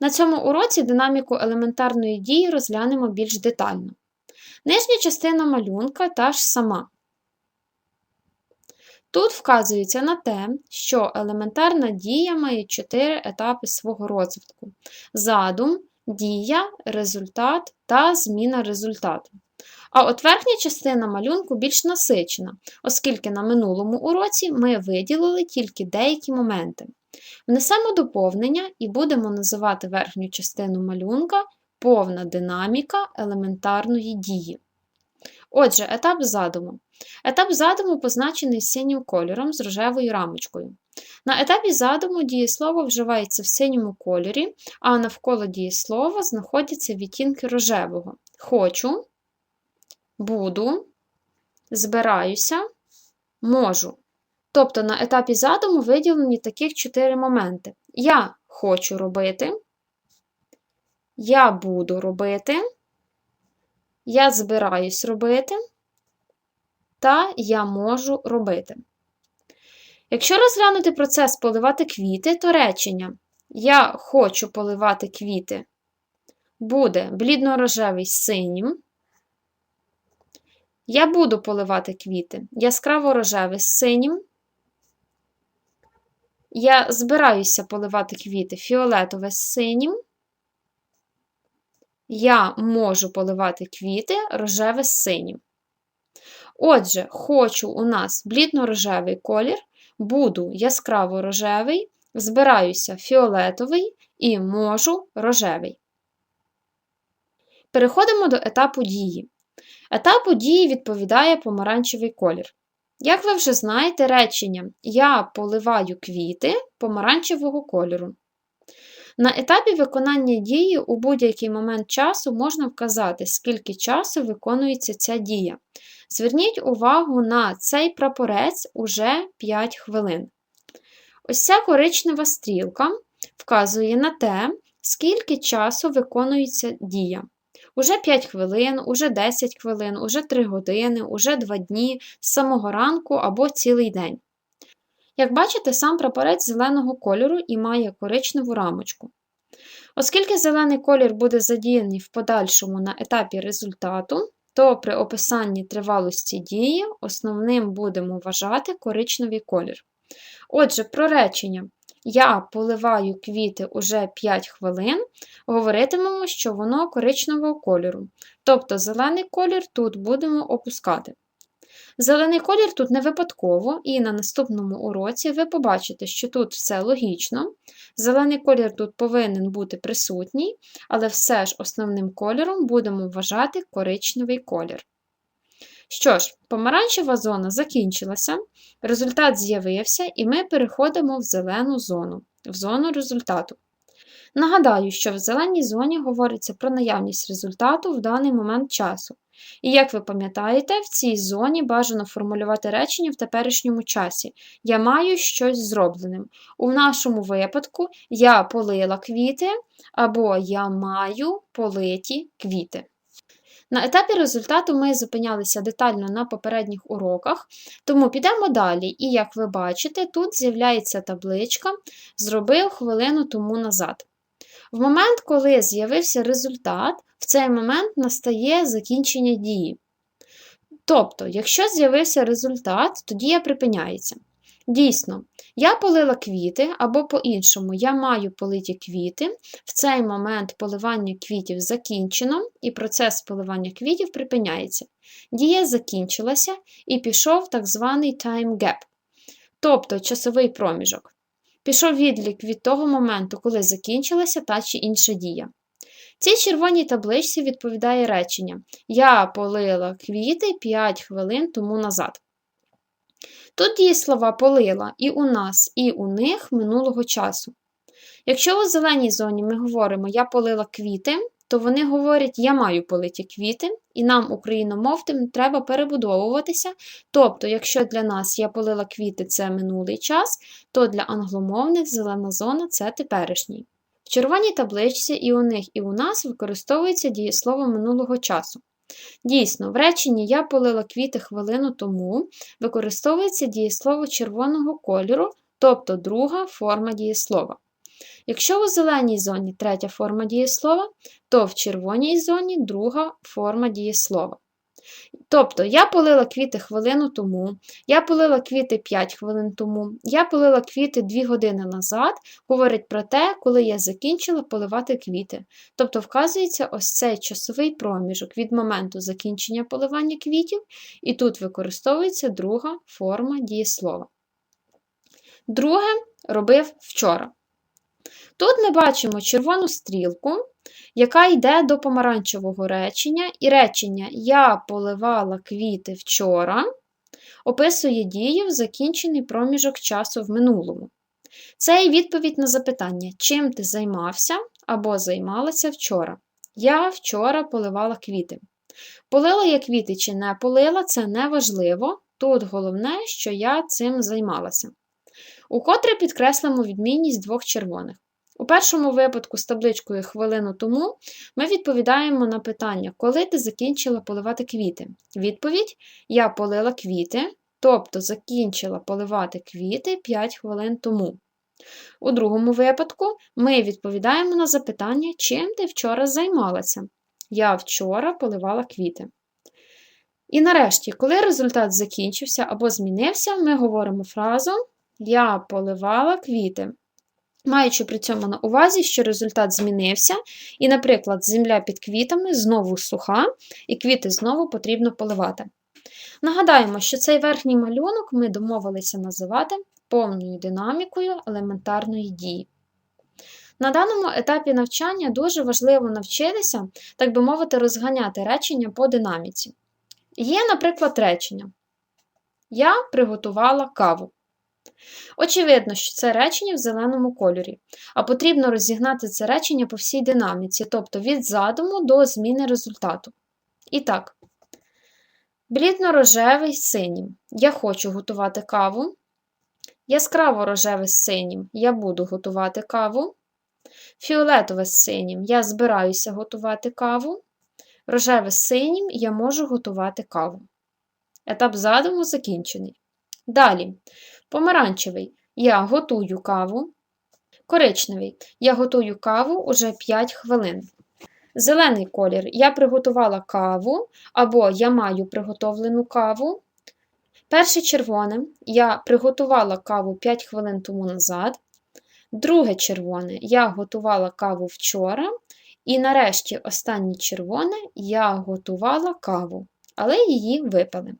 На цьому уроці динаміку елементарної дії розглянемо більш детально. Нижня частина малюнка та ж сама. Тут вказується на те, що елементарна дія має чотири етапи свого розвитку: задум, дія, результат та зміна результату. А от верхня частина малюнку більш насичена, оскільки на минулому уроці ми виділили тільки деякі моменти. Внесемо доповнення і будемо називати верхню частину малюнка повна динаміка елементарної дії. Отже, етап задуму. Етап задуму позначений синім кольором з рожевою рамочкою. На етапі задуму дієслово вживається в синьому кольорі, а навколо дієслова знаходяться відтінки рожевого. Хочу, буду, збираюся, можу. Тобто на етапі задуму виділені таких чотири моменти. Я хочу робити, я буду робити, я збираюсь робити, та я можу робити. Якщо розглянути процес поливати квіти, то речення Я хочу поливати квіти буде блідно-рожевий синім. Я буду поливати квіти яскраво рожевий з синім. Я збираюся поливати квіти фіолетове з синім. Я можу поливати квіти рожеве з синім. Отже, хочу у нас блідно-рожевий колір, буду яскраво рожевий, збираюся фіолетовий і можу рожевий. Переходимо до етапу дії. Етапу дії відповідає помаранчевий колір. Як ви вже знаєте, речення Я поливаю квіти помаранчевого кольору. На етапі виконання дії у будь-який момент часу можна вказати, скільки часу виконується ця дія. Зверніть увагу на цей прапорець уже 5 хвилин. Ось ця коричнева стрілка вказує на те, скільки часу виконується дія. Уже 5 хвилин, уже 10 хвилин, уже 3 години, уже 2 дні, з самого ранку або цілий день. Як бачите, сам прапорець зеленого кольору і має коричневу рамочку. Оскільки зелений колір буде задіяний в подальшому на етапі результату, то при описанні тривалості дії основним будемо вважати коричневий колір. Отже, про речення Я поливаю квіти уже 5 хвилин, говоритимемо, що воно коричневого кольору. Тобто зелений колір тут будемо опускати. Зелений колір тут не випадково, і на наступному уроці ви побачите, що тут все логічно. Зелений колір тут повинен бути присутній, але все ж основним кольором будемо вважати коричневий колір. Що ж, помаранчева зона закінчилася, результат з'явився, і ми переходимо в зелену зону, в зону результату. Нагадаю, що в зеленій зоні говориться про наявність результату в даний момент часу. І як ви пам'ятаєте, в цій зоні бажано формулювати речення в теперішньому часі. Я маю щось зробленим. У нашому випадку я полила квіти або я маю политі квіти. На етапі результату ми зупинялися детально на попередніх уроках, тому підемо далі. І, як ви бачите, тут з'являється табличка Зробив хвилину тому назад. В момент, коли з'явився результат, в цей момент настає закінчення дії. Тобто, якщо з'явився результат, то дія припиняється. Дійсно, я полила квіти, або по-іншому, я маю политі квіти. В цей момент поливання квітів закінчено, і процес поливання квітів припиняється. Дія закінчилася і пішов так званий time gap, тобто часовий проміжок. Пішов відлік від того моменту, коли закінчилася та чи інша дія. Цій червоній табличці відповідає речення Я полила квіти 5 хвилин тому назад. Тут діє слова полила і у нас, і у них минулого часу. Якщо у зеленій зоні ми говоримо Я полила квіти, то вони говорять Я маю политі квіти, і нам, україномовним, треба перебудовуватися. Тобто, якщо для нас я полила квіти це минулий час, то для англомовних зелена зона це теперішній. В червоній табличці і у них, і у нас використовується дієслово минулого часу. Дійсно, в реченні Я полила квіти хвилину тому використовується дієслово червоного кольору, тобто друга форма дієслова. Якщо у зеленій зоні третя форма дієслова, то в червоній зоні друга форма дієслова. Тобто, я полила квіти хвилину тому, я полила квіти 5 хвилин тому, я полила квіти 2 години назад, говорить про те, коли я закінчила поливати квіти. Тобто вказується ось цей часовий проміжок від моменту закінчення поливання квітів, і тут використовується друга форма дієслова. Друге робив вчора. Тут ми бачимо червону стрілку, яка йде до помаранчевого речення, і речення Я поливала квіти вчора описує дію в закінчений проміжок часу в минулому. Це і відповідь на запитання, чим ти займався або займалася вчора. Я вчора поливала квіти. Полила я квіти чи не полила, це не важливо. Тут головне, що я цим займалася. Укотре підкреслимо відмінність двох червоних. Першому випадку з табличкою хвилину тому ми відповідаємо на питання, коли ти закінчила поливати квіти. Відповідь Я полила квіти, тобто закінчила поливати квіти 5 хвилин тому. У другому випадку ми відповідаємо на запитання, чим ти вчора займалася. Я вчора поливала квіти. І нарешті, коли результат закінчився або змінився, ми говоримо фразу Я поливала квіти маючи при цьому на увазі, що результат змінився, і, наприклад, земля під квітами знову суха, і квіти знову потрібно поливати. Нагадаємо, що цей верхній малюнок ми домовилися називати повною динамікою елементарної дії. На даному етапі навчання дуже важливо навчитися, так би мовити, розганяти речення по динаміці. Є, наприклад, речення. Я приготувала каву. Очевидно, що це речення в зеленому кольорі, а потрібно розігнати це речення по всій динаміці, тобто від задуму до зміни результату. І так, блідно-рожевий синім. Я хочу готувати каву. Яскраво рожевий з синім. Я буду готувати каву. Фіолетове з синім. Я збираюся готувати каву. Рожеве синім я можу готувати каву. Етап задуму закінчений. Далі. Помаранчевий я готую каву. Коричневий я готую каву уже 5 хвилин. Зелений колір я приготувала каву або я маю приготовлену каву. Перше червоне я приготувала каву 5 хвилин тому назад. Друге червоне я готувала каву вчора. І нарешті останнє червоне я готувала каву, але її випали.